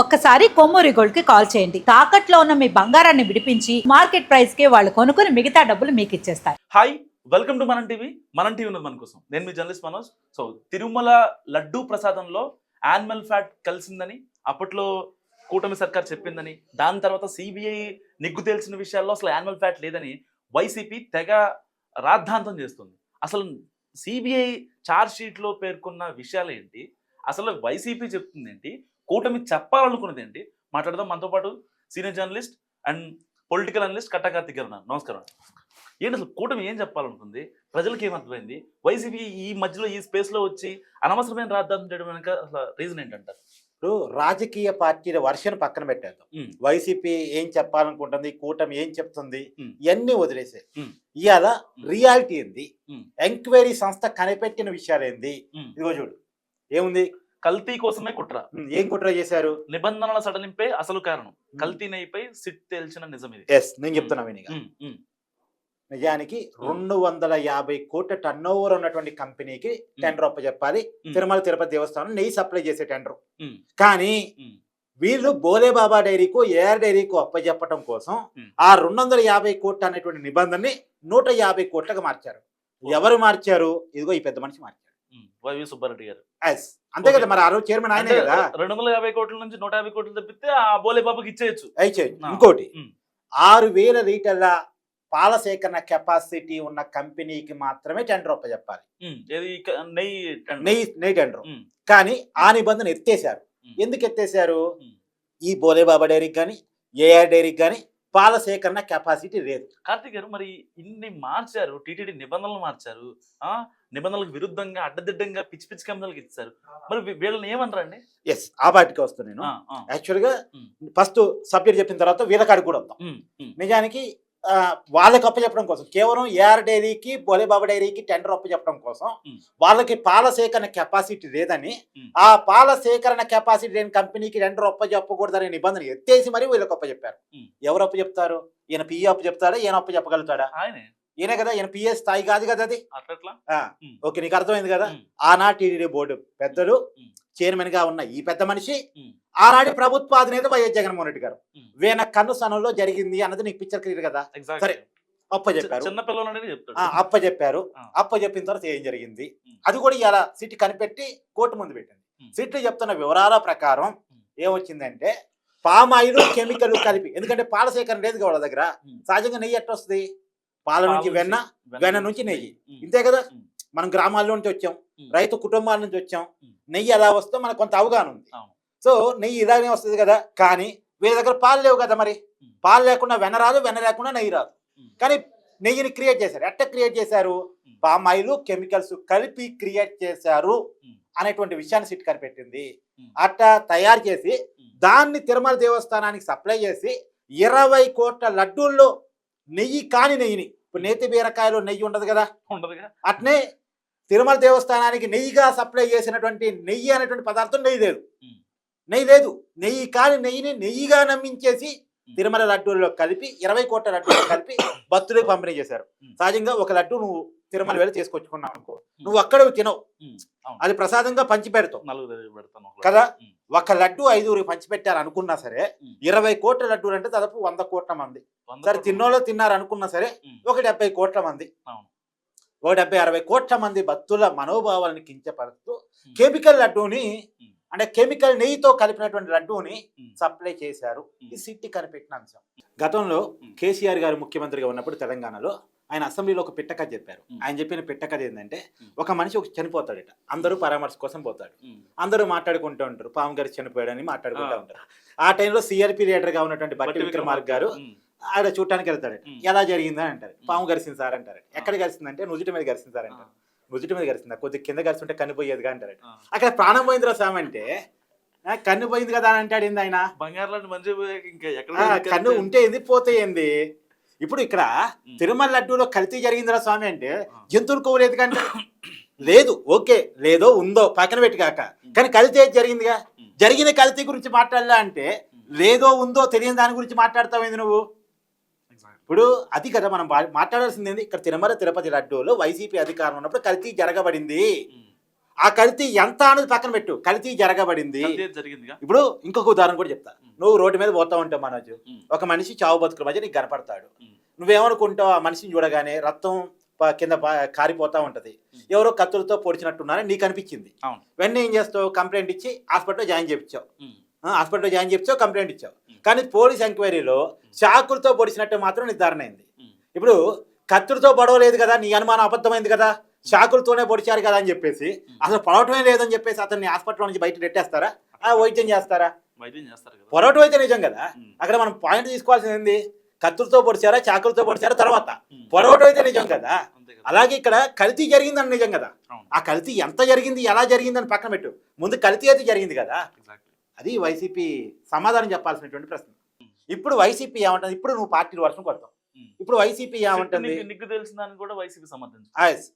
ఒక్కసారి కొమ్మూరి గోల్డ్కి కాల్ చేయండి. తాకట్లో ఉన్న మీ బంగారాన్ని విడిపించి మార్కెట్ ప్రైస్కి వాళ్ళు కొనుక్కుని మిగతా డబ్బులు మీకు ఇచ్చేస్తారు. Hi welcome to Manam TV. Manam TV ఉన్నది మన కోసం. నేను మీ జర్నలిస్ట్ మనోజ్. సో తిరుమల లడ్డూ ప్రసాదంలో యానిమల్ ఫ్యాట్ కలిసిందని అప్పట్లో కూటమి సర్కార్ చెప్పిందని దాని తర్వాత సిబిఐ నిగ్గు తేల్చిన విషయాల్లో అసలు యానిమల్ ఫ్యాట్ లేదని వైసీపీ తెగ రాద్ధాంతం చేస్తుంది. అసలు సిబిఐ ఛార్జ్ షీట్లో పేర్కొన్న విషయాలు ఏంటి అసలు వైసీపీ చెప్తుంది ఏంటి కూటమి చెప్పాలనుకున్నది ఏంటి మాట్లాడదాం. మనతో పాటు senior journalist and political analyst Katta Karthik గారు. నమస్కారం ఏంటి అసలు కూటమి ఏం చెప్పాలనుకుంది? ప్రజలకు ఏం అర్థమైంది వైసీపీ ఈ మధ్యలో ఈ స్పేస్లో వచ్చి అనవసరమైన రాద్ధాంతం చేయడం వెనక అసలు రీజన్ ఏంటంటారు? ఇప్పుడు రాజకీయ పార్టీల వర్షను పక్కన పెట్టేద్దాం. వైసీపీ ఏం చెప్పాలనుకుంటుంది? కూటమి ఏం చెప్తుంది. ఇవన్నీ వదిలేసే. ఇవాళ. రియాలిటీ ఏంది. ఎంక్వైరీ సంస్థ కనిపెట్టిన విషయాలు ఏంది. ఇదిగో చూడు. ఏముంది? కల్తీ కోసమే కుట్ర. ఏం కుట్ర చేశారు? నిబంధనల సడలింపే అసలు కారణం. కల్తీ నెయ్యిపై సిట్ తేల్చిన నిజం ఇది ఎస్ నేను చెప్తున్నా వినిగా. ఉమ్, నిజానికి రెండు వందల యాభై కోట్ల టర్న్ ఓవర్ ఉన్నటువంటి కంపెనీకి టెండర్ అప్ప చెప్పాలి. తిరుమల తిరుపతి దేవస్థానం నెయ్యి సప్లై చేసే టెండర్ కానీ వీళ్ళు బోలేబాబా డైరీకు ఏఆర్ డైరీకు అప్పచెప్పటం కోసం. ఆ రెండు వందల యాభై కోట్ల అనేటువంటి నిబంధనని నూట యాభై కోట్లకు మార్చారు. ఎవరు మార్చారు? ఇదిగో ఈ పెద్ద మనిషి మార్చారు. వైవి సుబ్బారెడ్డి గారు అంతే కదా మరి ఆ రోజు చైర్మన్ ఆయనే కదా రెండు వందల యాభై కోట్ల నుంచి నూట యాభై కోట్లు తప్పితే ఆ బోలే బాబుకి ఇచ్చేయచ్చు ఆ. ఇంకోటి. ఆరు వేల లీటర్ల పాల సేకరణ కెపాసిటీ ఉన్న కంపెనీకి మాత్రమే టెండర్ చెప్పాలి ఏది ఇక నెయ్యి టెండర్. నెయ్యి టెండర్ కానీ ఆ నిబంధన ఎత్తేసారు. ఎందుకు ఎత్తేసారు. ఈ బోలేబాబా డైరీకి కానీ ఏఆర్ డైరీకి కానీ పాల సేకరణ కెపాసిటీ లేదు. కార్తీక్ గారు మరి ఇన్ని మార్చారు టీటీడీ నిబంధనలు మార్చారు ఆ? నిబంధనలకు విరుద్ధంగా అడ్డదిడ్డంగా పిచ్చి పిచ్చి కంపెనీలకు ఇచ్చారు. మరి వీళ్ళని ఏమంటారండి ఎస్ ఆ పాటికి వస్తాను నేను. యాక్చువల్గా. ఫస్ట్ సబ్జెక్ట్ చెప్పిన తర్వాత వీళ్ళకాడికి కూడా వద్దాం. నిజానికి వాళ్ళకి అప్పచెప్పడం కోసం. కేవలం ఏఆర్ డైరీకి బోలేబాబా డైరీకి టెండర్ అప్పచెప్పడం కోసం. వాళ్ళకి పాల సేకరణ కెపాసిటీ లేదని. ఆ పాల సేకరణ కెపాసిటీ లేని కంపెనీకి టెండర్ అప్పచెప్పకూడదనే నిబంధన ఎత్తేసి మరి వీళ్ళకి అప్పచెప్పారు. ఎవరు అప్పచెప్తారు ఈయన పిఏ అప్పచెప్తాడా ఈయన అప్పచెప్పగలుగుతాడా ఈయనే కదా? ఈయన పిఏ స్థాయి కాదు కదా అది. ఓకే నీకు అర్థమైంది కదా? ఆనాటి బోర్డు పెద్దలు. చైర్మన్గా ఉన్న ఈ పెద్ద మనిషి ఆనాటి ప్రభుత్వ అధినేత వైఎస్ జగన్మోహన్ రెడ్డి గారు. వీణ కన్ను సనంలో జరిగింది అన్నది నీకు పిక్చర్ క్లియర్ కదా. సరే. అప్ప చెప్పారు అప్ప చెప్పారు. అప్ప చెప్పిన తర్వాత ఏం జరిగింది. అది కూడా ఇలా సిట్ కనిపెట్టి కోర్టు ముందు పెట్టింది. సిట్లు చెప్తున్న వివరాల ప్రకారం. ఏమొచ్చిందంటే పామాయిల్ కెమికల్ కలిపి ఎందుకంటే పాల సేకరణ లేదు కదా వాళ్ళ దగ్గర. సహజంగా నెయ్యి ఎట్ట వస్తుంది పాల నుంచి వెన్న వెన్న నుంచి నెయ్యి ఇంతే కదా. మనం గ్రామాల్లో నుంచి వచ్చాం. రైతు కుటుంబాల నుంచి వచ్చాం. నెయ్యి ఎలా వస్తుందో మనకు కొంత అవగాహన ఉంది. సో నెయ్యి ఇలాగే వస్తుంది కదా కానీ వీళ్ళ దగ్గర పాలు లేవు కదా మరి. పాలు లేకుండా వెన్న రాదు వెన్న లేకుండా నెయ్యి రాదు. కానీ నెయ్యిని క్రియేట్ చేశారు ఎట్ట క్రియేట్ చేశారు ఉమ్. పామాయిల్ కెమికల్స్ కలిపి క్రియేట్ చేశారు. అనేటువంటి విషయాన్ని సిట్ కనిపెట్టింది. అట్ట తయారు చేసి. దాన్ని తిరుమల దేవస్థానానికి సప్లై చేసి ఇరవై కోట్ల లడ్డూల్లో నెయ్యి కాని నెయ్యిని ఇప్పుడు నేతి బీరకాయలో నెయ్యి ఉండదు కదా ఉండదుగా అట్నే తిరుమల దేవస్థానానికి నెయ్యిగా సప్లై చేసినటువంటి నెయ్యి అనేటువంటి పదార్థం నెయ్యి లేదు. నెయ్యి లేదు నెయ్యి కాని నెయ్యిని నెయ్యిగా నమ్మించేసి. తిరుమల లడ్డూల్లో కలిపి ఇరవై కోట్ల లడ్డూల్లో కలిపి భక్తులకు పంపిణీ చేశారు. సహజంగా ఒక లడ్డు నువ్వు తిరుమల వెళ్ళి తీసుకొచ్చుకున్నావు అనుకో నువ్వు అక్కడ తినవు అది ప్రసాదంగా పంచి పెడతావు. కదా? ఒక లడ్డు ఐదుగురికి పంచి పెట్టారు అనుకున్నా సరే. ఇరవై కోట్ల లడ్డూలు అంటే దాదాపు వంద కోట్ల మంది సరే. తిన్నోళ్ళు తిన్నారు అనుకున్నా సరే ఒక డెబ్బై కోట్ల మంది. ఒక డెబ్బై అరవై కోట్ల మంది భక్తుల మనోభావాలను కించపరుస్తూ. కెమికల్ లడ్డూని. అంటే కెమికల్ నెయ్యితో కలిపినటువంటి లడ్డూని సప్లై చేశారు. ఈ సిట్టి కనిపెట్టిన అంశం. గతంలో. కేసీఆర్ గారు ముఖ్యమంత్రిగా ఉన్నప్పుడు తెలంగాణలో ఆయన అసెంబ్లీలో ఒక పిట్ట కథ చెప్పారు. ఆయన చెప్పిన పిట్ట కథ ఏంటంటే. ఒక మనిషి ఒక చనిపోతాడట. అందరూ పరామర్శ కోసం పోతాడు. అందరూ మాట్లాడుకుంటూ ఉంటారు. పాము గారు చనిపోయాడని మాట్లాడుకుంటూ. ఉంటారు. ఆ టైంలో సిఆర్పి లీడర్గా ఉన్నటువంటి బట్టి విక్రమార్క గారు ఆడ చూడటానికి వెళ్తాడు. ఎలా జరిగిందని అంటారు. పాము గరిసింది సార్ అంటారు. ఎక్కడ గరిసిందంటే నుదుటి మీద గరిసింది సార్ అంటారు. నుదుటి మీద గరిసిందా కొద్దిగా కింద గరిస్తుంటే కనిపోయేదిగా అంటారు. అక్కడ ప్రాణం పోయిందిరా స్వామి అంటే "ఆ, కన్ను పోయింది కదా అని అంటాడు ఏంది ఆయన బంగారు మంచి ఇంకా ఎక్కడ ఆ, కన్ను ఉంటే ఏంది పోతే ఏంది ఇప్పుడు ఇక్కడ. తిరుమల లడ్డూలో కల్తీ జరిగిందిరా స్వామి అంటే. జంతువులు కోవలేదు కానీ లేదు ఓకే లేదో ఉందో పక్కన పెట్టి కాక కానీ కల్తీ జరిగిందిగా. జరిగిన కల్తీ గురించి మాట్లాడలే అంటే లేదో ఉందో తెలియని దాని గురించి మాట్లాడతావేంది నువ్వు. ఇప్పుడు అది కదా మనం మాట్లాడాల్సింది ఏంది? ఇక్కడ తిరుమల తిరుపతి లడ్డూలో వైసీపీ అధికారం ఉన్నప్పుడు కల్తీ జరగబడింది. ఆ కల్తీ ఎంత అనేది పక్కన పెట్టు కల్తీ జరగబడింది. ఇప్పుడు ఇంకొక ఉదాహరణ కూడా చెప్తా. నువ్వు రోడ్డు మీద పోతా ఉంటావు మనోజ్. ఒక మనిషి చావు బతుకుల మధ్య నీకు కనపడతాడు. నువ్వేమనుకుంటావు ఆ మనిషిని చూడగానే రక్తం కింద కారిపోతా ఉంటది. ఎవరో కత్తులతో పొడిచినట్టున్నారని నీకు అనిపించింది. వెంటనే ఏం చేస్తావు? కంప్లైంట్ ఇచ్చి హాస్పిటల్లో జాయిన్ చేయించావు. హాస్పిటల్లో జాయిన్ చేయించావు కంప్లైంట్ ఇచ్చావు. కానీ పోలీస్ ఎంక్వైరీలో చాకులతో పొడిచినట్టు మాత్రం నిర్ధారణ అయింది. ఇప్పుడు కత్తులతో పొడవలేదు కదా నీ అనుమానం అబద్ధమైంది కదా చాకులతోనే పొడిచారు కదా అని చెప్పేసి అసలు పొడవటమే లేదని చెప్పేసి అతన్ని హాస్పిటల్ నుంచి బయట నెట్టేస్తారా? ఆ వైద్యం చేస్తారా? వైద్యం చేస్తారు కదా. పొరవటం అయితే నిజం కదా. అక్కడ మనం పాయింట్ తీసుకోవాల్సింది ఏంది? కత్తులతో పొడిచారా చాకులతో పొడిచారా తర్వాత? ఉమ్. పొరవటం అయితే నిజం కదా. అలాగే ఇక్కడ కల్తీ జరిగిందని నిజం కదా. ఆ కల్తీ ఎంత జరిగింది ఎలా జరిగిందని పక్కన పెట్టు. ముందు కల్తీ అయితే జరిగింది కదా. అది వైసీపీ సమాధానం చెప్పాల్సినటువంటి ప్రశ్న ఇప్పుడు వైసీపీ ఏమంటుంది ఇప్పుడు నువ్వు పార్టీల వర్షం కొడతావు ఇప్పుడు వైసీపీ ఏమంటుంది నీకు తెలిసిన దాన్ని కూడా వైసీపీ.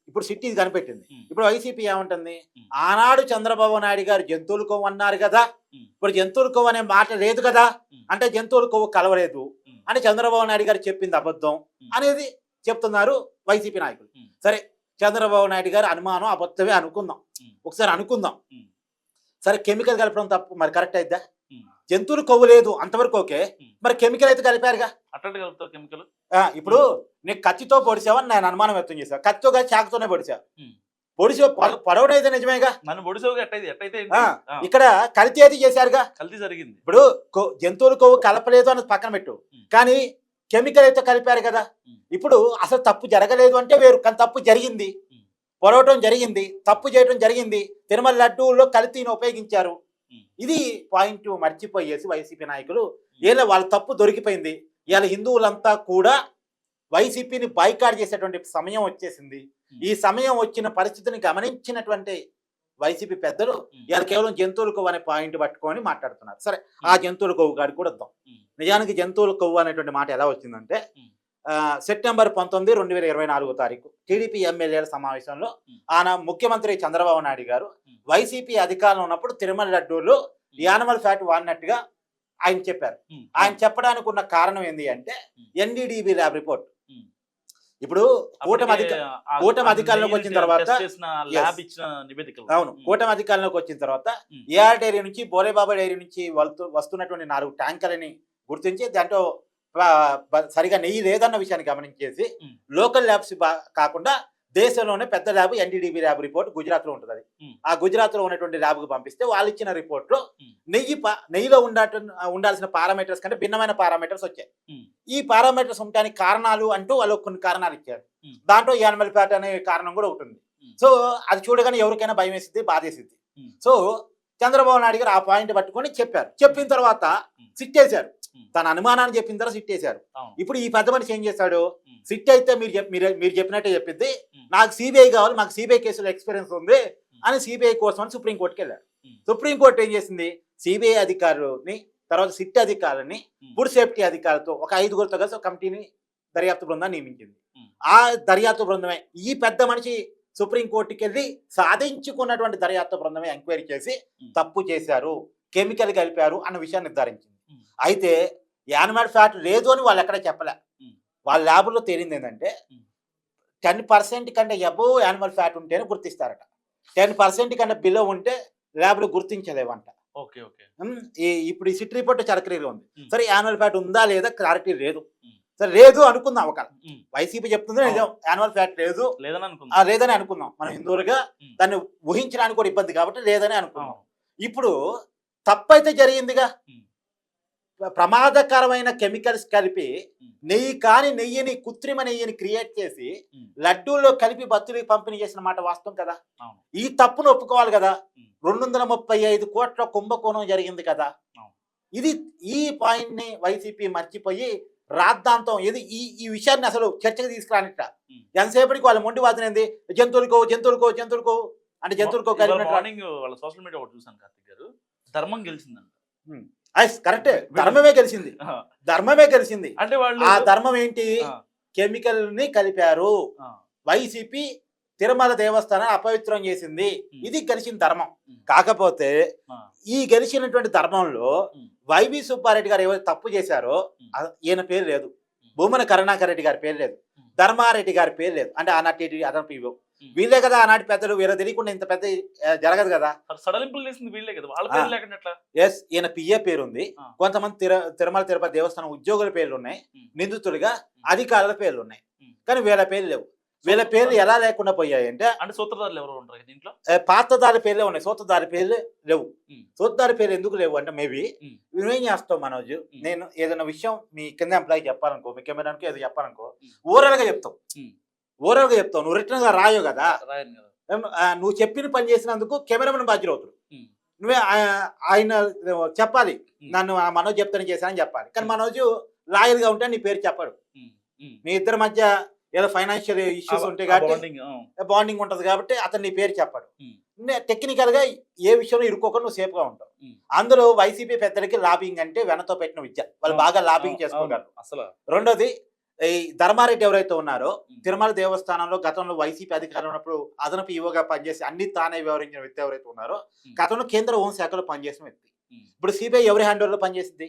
ఇప్పుడు సిటీ ఇది కనిపెట్టింది. ఇప్పుడు వైసీపీ ఏమంటుంది. ఆనాడు చంద్రబాబు నాయుడు గారు జంతువుల కొవ్వు అన్నారు కదా. ఇప్పుడు జంతువుల కొవ్వు అనే మాట లేదు కదా. అంటే జంతువుల కొవ్వు కలవలేదు. అని చంద్రబాబు నాయుడు గారు చెప్పింది అబద్ధం. అనేది చెప్తున్నారు వైసీపీ నాయకులు. సరే చంద్రబాబు నాయుడు గారు అనుమానం అబద్ధమే అనుకుందాం. ఒకసారి అనుకుందాం. సరే కెమికల్ కలపడం తప్పు. మరి కరెక్ట్ అయిద్దా. జంతువులు కొవ్వు లేదు. అంతవరకు ఓకే. మరి కెమికల్ అయితే కలిపారుగా? కెమికల్? ఇప్పుడు నీకు కత్తితో పొడిచావని నేను అనుమానం వ్యక్తం చేశాను. కత్తితో కాదు చాకుతోనే పొడిచా ఉమ్. పొడిచి పొడవడం అయితే నిజమేగా? నన్ను పొడిసావు ఎట్టయితే? ఎట్టయితే ఆ, ఆ, ఇక్కడ కల్తీ అయితే చేశారుగా? కల్తీ జరిగింది. ఇప్పుడు జంతువులు కొవ్వు కలపలేదు అన్నది పక్కన పెట్టు. కానీ కెమికల్ అయితే కలిపారు కదా. ఇప్పుడు అసలు తప్పు జరగలేదు అంటే వేరు. కానీ తప్పు జరిగింది. ఉమ్. పొడవటం జరిగింది తప్పు చేయటం జరిగింది తిరుమల లడ్డూలో కల్తీని ఉపయోగించారు. ఇది పాయింట్ మర్చిపోయేసి వైసీపీ నాయకులు ఏదో వాళ్ళ తప్పు దొరికిపోయింది ఇవాళ హిందువులంతా కూడా వైసీపీని బైకాట్ చేసేటువంటి సమయం వచ్చేసింది. ఈ సమయం వచ్చిన పరిస్థితిని గమనించినటువంటి వైసీపీ పెద్దలు. ఇవాళ కేవలం జంతువుల కొవ్వు అనే పాయింట్ పట్టుకొని మాట్లాడుతున్నారు సరే ఆ జంతువుల కొవ్వు కాడికి కూడా వద్దాం. నిజానికి జంతువుల కొవ్వు అనేటువంటి మాట ఎలా వచ్చిందంటే సెప్టెంబర్ పంతొమ్మిది రెండు వేల ఇరవై నాలుగో తారీఖు టీడీపీ ఎమ్మెల్యేల సమావేశంలో. ఆయన ముఖ్యమంత్రి చంద్రబాబు నాయుడు గారు. వైసీపీ అధికారంలో ఉన్నప్పుడు తిరుమల లడ్డూలు యానిమల్ ఫ్యాట్ వాడినట్టుగా ఆయన చెప్పారు. ఆయన చెప్పడానికి ఉన్న కారణం ఏంటి అంటే. NDDB lab report. ఇప్పుడు కూటమి అధిక కూటమి అధికారంలోకి వచ్చిన తర్వాత- అవును. కూటమి అధికారంలోకి వచ్చిన తర్వాత. ఏఆర్ డైరీ నుంచి బోరేబాబా డైరీ నుంచి వస్తు- వస్తున్నటువంటి నాలుగు ట్యాంకర్లని గుర్తించి దాంట్లో సరిగా నెయ్యి లేదన్న విషయాన్ని గమనించేసి. లోకల్ ల్యాబ్స్ కాకుండా దేశంలోనే పెద్ద ల్యాబ్ ఎన్డీడీబీ ల్యాబ్ రిపోర్ట్ గుజరాత్లో ఉంటుంది అది. ఆ గుజరాత్లో ఉన్నటువంటి ల్యాబ్కు పంపిస్తే వాళ్ళు ఇచ్చిన రిపోర్ట్లో. నెయ్యి నెయ్యిలో ఉండాల్సిన పారామీటర్స్ కంటే భిన్నమైన పారామీటర్స్ వచ్చాయి. ఈ పారామీటర్స్ ఉండడానికి కారణాలు అంటూ వాళ్ళు కొన్ని కారణాలు ఇచ్చారు. దాంట్లో యానిమల్ ఫ్యాట్ అనే కారణం కూడా ఒకటి ఉంది. సో అది చూడగానే ఎవరికైనా భయం వేసింది బాధేసింది. సో చంద్రబాబు నాయుడు గారు ఆ పాయింట్ పట్టుకొని చెప్పారు చెప్పిన తర్వాత. సిట్టేశారు. తన అనుమానాన్ని చెప్పిన తర్వాత సిట్టేశారు అవును ఇప్పుడు ఈ పెద్ద మనిషి ఏం చేశాడు. సిట్ అయితే మీరు మీరు చెప్పినట్టే చెప్పింది. నాకు సిబిఐ కావాలి మాకు సిబిఐ కేసులో ఎక్స్పీరియన్స్ ఉంది అని సిబిఐ కోసం అని సుప్రీంకోర్టుకి వెళ్ళారు ఉమ్. సుప్రీంకోర్టు ఏం చేసింది సిబిఐ అధికారులని తర్వాత సిట్ అధికారులని. ఫుడ్ సేఫ్టీ అధికారులతో ఒక ఐదుగురితో కలిసి ఒక కమిటీని దర్యాప్తు బృందాన్ని నియమించింది. ఆ దర్యాప్తు బృందమే ఈ పెద్ద మనిషి సుప్రీంకోర్టుకి వెళ్ళి సాధించుకున్నటువంటి దర్యాప్తు బృందమే ఎంక్వైరీ చేసి. తప్పు చేశారు కెమికల్ కలిపారు అన్న విషయాన్ని నిర్ధారించింది. అయితే యానిమల్ ఫ్యాట్ లేదు అని వాళ్ళు ఎక్కడ చెప్పలే. వాళ్ళ ల్యాబ్లో తేలింది ఏంటంటే. టెన్ పర్సెంట్ కంటే ఎబో యానిమల్ ఫ్యాట్ ఉంటేనే గుర్తిస్తారట టెన్ పర్సెంట్ కంటే బిలో ఉంటే ల్యాబ్లో గుర్తించలేవంట ఓకే ఓకే ఇప్పుడు ఈ సిట్ రిపోర్ట్ క్లియర్గా ఉంది. సరే యాన్యువల్ ఫ్యాట్ ఉందా లేదా క్లారిటీ లేదు. సరే లేదు అనుకుందాం ఒక. వైసీపీ చెప్తుంది యాన్యువల్ ఫ్యాట్ లేదు లేదని అనుకుందా లేదని అనుకుందాం మనం హిందువులుగా. దాన్ని ఊహించడానికి కూడా ఇబ్బంది కాబట్టి లేదని అనుకుందాం అవును. ఇప్పుడు తప్పైతే జరిగిందిగా ప్రమాదకరమైన కెమికల్స్ కలిపి. నెయ్యి కాని నెయ్యిని కృత్రిమ నెయ్యిని క్రియేట్ చేసి. లడ్డూల్లో కలిపి బత్తులకి పంపిణీ చేసిన మాట వాస్తవం కదా. ఈ తప్పును ఒప్పుకోవాలి కదా. రెండు వందల ముప్పై ఐదు కోట్ల కుంభకోణం జరిగింది కదా. ఇది ఈ పాయింట్ని వైసీపీ మర్చిపోయి రాద్ధాంతం ఇది ఈ ఈ విషయాన్ని అసలు చర్చకు తీసుకురానిట. ఎంతసేపటికి వాళ్ళ మొండి వాదనేది జంతువులకో జంతువులకో జంతువులకో అంటే జంతువులకో మార్నింగ్ వాళ్ళ సోషల్ మీడియా ఒకటి చూసాను కార్తిక్ గారు ధర్మం గెలిచిందంట కరెక్టే. ధర్మమే గెలిచింది. ఆ, ధర్మమే గెలిచింది. అంటే వాళ్ళు ఆ ధర్మం ఏంటి? కెమికల్ని కలిపారు. వైసీపీ తిరుమల దేవస్థానం అపవిత్రం చేసింది. ఇది గెలిచిన ధర్మం. కాకపోతే ఈ గెలిచినటువంటి ధర్మంలో. వైవి సుబ్బారెడ్డి గారు ఎవరు తప్పు చేశారో ఈయన పేరు లేదు. భూమన కరుణాకర్ రెడ్డి గారి పేరు లేదు. ధర్మారెడ్డి గారి పేరు లేదు. అంటే ఆనాటి అదనపు ఇవ్వు. ఉమ్. వీళ్ళే కదా ఆనాటి పెద్దలు వీళ్ళ తెలియకుండా ఇంత పెద్ద జరగదు కదా సడలింపులు చేసింది వీళ్ళే కదా వాళ్ళ ఆ. పేరు లేకుండా ఎట్లా ఎస్ ఈయన పిఏ పేరు ఉంది. కొంతమంది తిర తిరుమల తిరుపతి దేవస్థానం ఉద్యోగుల పేర్లు ఉన్నాయి ఉమ్. నిందితులుగా అధికారుల పేర్లు ఉన్నాయి. కానీ వీళ్ళ పేర్లు లేవు వీళ్ళ పేర్లు ఎలా లేకుండా పోయాయి అంటే అంటే సూత్రధారులు ఎవరు ఉంటారు దీంట్లో పాతదారి పేర్లే ఉన్నాయి సూత్రధారి పేర్లు లేవు. సూత్రధారి పేర్లు ఎందుకు లేవు అంటే మేబీ. నువ్వేం చేస్తావు మనోజ్. నేను ఏదైనా విషయం మీ కింద ఎంప్లాయ్ చెప్పాలనుకో మీ కెమెరానికి ఏదో చెప్పాలనుకో ఉమ్. ఓరల్గా చెప్తావు ఉమ్. ఓరల్గా చెప్తావు నువ్వు రిటర్న్గా రాయో కదా నువ్వు చెప్పిన పని చేసినందుకు కెమెరామెన్ బాధ్యులు అవుతాడు. నువ్వే ఆయన చెప్పాలి. నన్ను ఆ మనోజ్ చెప్తాను చేశానని చెప్పాలి కానీ మనోజ్ లాయర్గా ఉంటే నీ పేరు చెప్పాడు. మీ ఇద్దరి మధ్య ఏదో ఫైనాన్షియల్ ఇష్యూస్ ఉంటాయి కాబట్టి. బాండింగ్ ఉంటది కాబట్టి అతను నీ పేరు చెప్పాడు. టెక్నికల్గా ఏ విషయంలో ఇరుక్కోకుండా నువ్వు సేఫ్గా ఉంటావు. అందులో వైసీపీ పెద్దలకి లాబింగ్ అంటే వెనతో పెట్టిన విద్య వాళ్ళు. బాగా లాబింగ్ చేసుకోగలరు అవును. అసలు రెండోది ఈ ధర్మారెడ్డి ఎవరైతే ఉన్నారో. తిరుమల దేవస్థానంలో గతంలో వైసీపీ అధికారులు ఉన్నప్పుడు అదనపు ఈవోగా పనిచేసి అన్ని తానే వ్యవహరించిన వ్యక్తి ఎవరైతే ఉన్నారో. గతంలో కేంద్ర హోంశాఖలో పనిచేసిన వ్యక్తి. ఇప్పుడు సిబిఐ ఎవరి హ్యాండ్లో పనిచేసింది.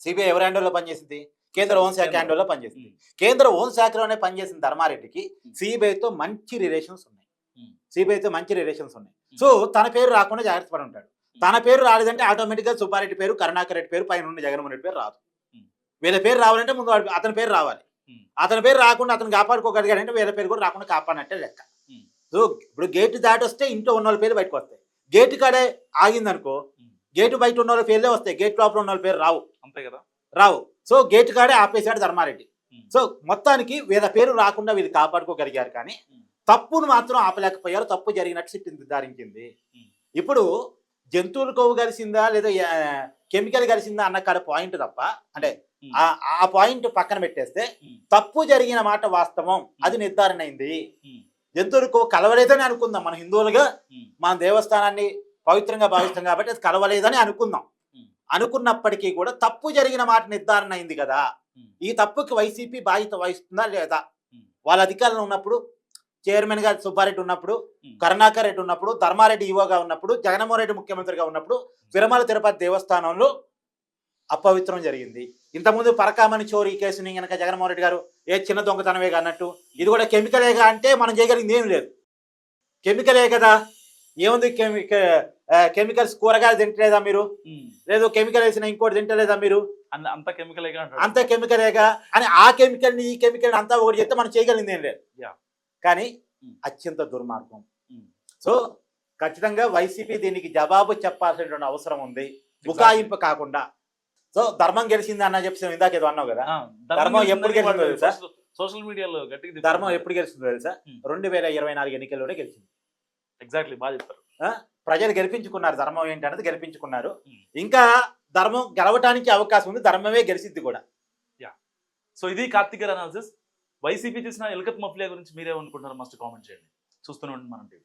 సిబిఐ ఎవరి హ్యాండ్లో పనిచేసింది కేంద్ర హోంశాఖ. హ్యాండ్లో పనిచేసింది. కేంద్ర హోంశాఖలోనే పనిచేసిన ధర్మారెడ్డికి. సిబిఐతో మంచి రిలేషన్స్ ఉన్నాయి. సిబిఐతో మంచి రిలేషన్స్ ఉన్నాయి. సో తన పేరు రాకుండా జాగ్రత్త పడి ఉంటాడు తన పేరు రాలేదంటే ఆటోమేటిక్గా సుబ్బారెడ్డి పేరు కరుణాకర్ రెడ్డి పేరు పైన ఉన్న జగన్మోహన్ రెడ్డి పేరు రాదు వీళ్ళ పేరు రావాలంటే ముందు అతని పేరు రావాలి. అతని పేరు రాకుండా అతను కాపాడుకోగలిగాడంటే వీళ్ళ పేరు కూడా రాకుండా కాపాడినట్టే లెక్క. సో ఇప్పుడు గేటు దాటి వస్తే ఇంట్లో ఉన్న వాళ్ళ పేరు బయటకు వస్తాయి గేటు కాడే ఆగిందనుకో. గేటు బయట ఉన్న వాళ్ళ పేర్లే వస్తాయి గేట్ లోపల ఉన్న వాళ్ళ పేరు రావు అంతే కదా రావు సో గేటు కాడే ఆపేశాడు ధర్మారెడ్డి. సో మొత్తానికి వీళ్ళ పేరు రాకుండా వీళ్ళు కాపాడుకోగలిగారు కానీ. తప్పును మాత్రం ఆపలేకపోయారు తప్పు జరిగినట్టు సిట్ నిర్ధారించింది. ఇప్పుడు జంతువులు కొవ్వు కలిసిందా లేదా కెమికల్ కలిసిందా అన్న కాడ పాయింట్ తప్ప అంటే. ఆ- ఆ పాయింట్ పక్కన పెట్టేస్తే. తప్పు జరిగిన మాట వాస్తవం అది నిర్ధారణ అయింది. జంతువులకు కలవలేదని అనుకుందాం మన హిందువులుగా. మన దేవస్థానాన్ని పవిత్రంగా భావిస్తాం కాబట్టి అది కలవలేదని అనుకుందాం. అనుకున్నప్పటికీ కూడా తప్పు జరిగిన మాట నిర్ధారణ అయింది కదా. ఈ తప్పుకి వైసీపీ బాధ్యత వహిస్తుందా లేదా. వాళ్ళ అధికారంలో ఉన్నప్పుడు చైర్మన్గా సుబ్బారెడ్డి ఉన్నప్పుడు. కరుణాకర్ రెడ్డి ఉన్నప్పుడు ధర్మారెడ్డి ఈవోగా ఉన్నప్పుడు జగన్మోహన్ రెడ్డి ముఖ్యమంత్రిగా ఉన్నప్పుడు తిరుమల తిరుపతి దేవస్థానంలో అపవిత్రం జరిగింది ఇంతకుముందు పరకామణి చోరీ కేసుని గనక జగన్మోహన్ రెడ్డి గారు ఏ చిన్న దొంగతనమే అన్నట్టు ఇది కూడా కెమికలేగా అంటే మనం చేయగలిగింది ఏం లేదు. కెమికలే కదా? ఏముంది కెమిక కెమికల్స్ కూరగాయలు తింటలేదా మీరు. లేదు కెమికల్ వేసిన ఇంకోటి తింటలేదా మీరు? అంత కెమికల్ అంత కెమికలేగా అని ఆ కెమికల్ని ఈ కెమికల్ అంతా ఒకటి చెప్తే మనం చేయగలిగింది ఏం లేదు. కానీ. అత్యంత దుర్మార్గం. సో ఖచ్చితంగా వైసీపీ దీనికి జవాబు చెప్పాల్సినటువంటి అవసరం ఉంది. బుకాయింపు కాకుండా. సో ధర్మం గెలిచింది అన్న చెప్పి ఇందాక ఏదో అన్నావు కదా. ధర్మం ఎప్పుడు గెలిచిందో తెలుసా? సోషల్ మీడియాలో గట్టిగా ధర్మం ఎప్పుడు గెలిచిందో తెలుసా. రెండు వేల ఇరవై నాలుగు ఎన్నికల్లోనే గెలిచింది. ఎగ్జాక్ట్లీ బాగా చెప్పారు? ప్రజలు గెలిపించుకున్నారు ధర్మం ఏంటన్నది గెలిపించుకున్నారు. ఇంకా ధర్మం గెలవటానికి అవకాశం ఉంది ధర్మమే గెలిచిద్ది కూడా. సో ఇది కార్తిక్ అనాలిసిస్ వైసీపీ చేసిన ఎల్కత్ మఫ్లియా గురించి మీరే అనుకుంటున్నారు మస్ట్ కామెంట్ చేయండి. చూస్తూనే ఉండండి మనం టీవీ.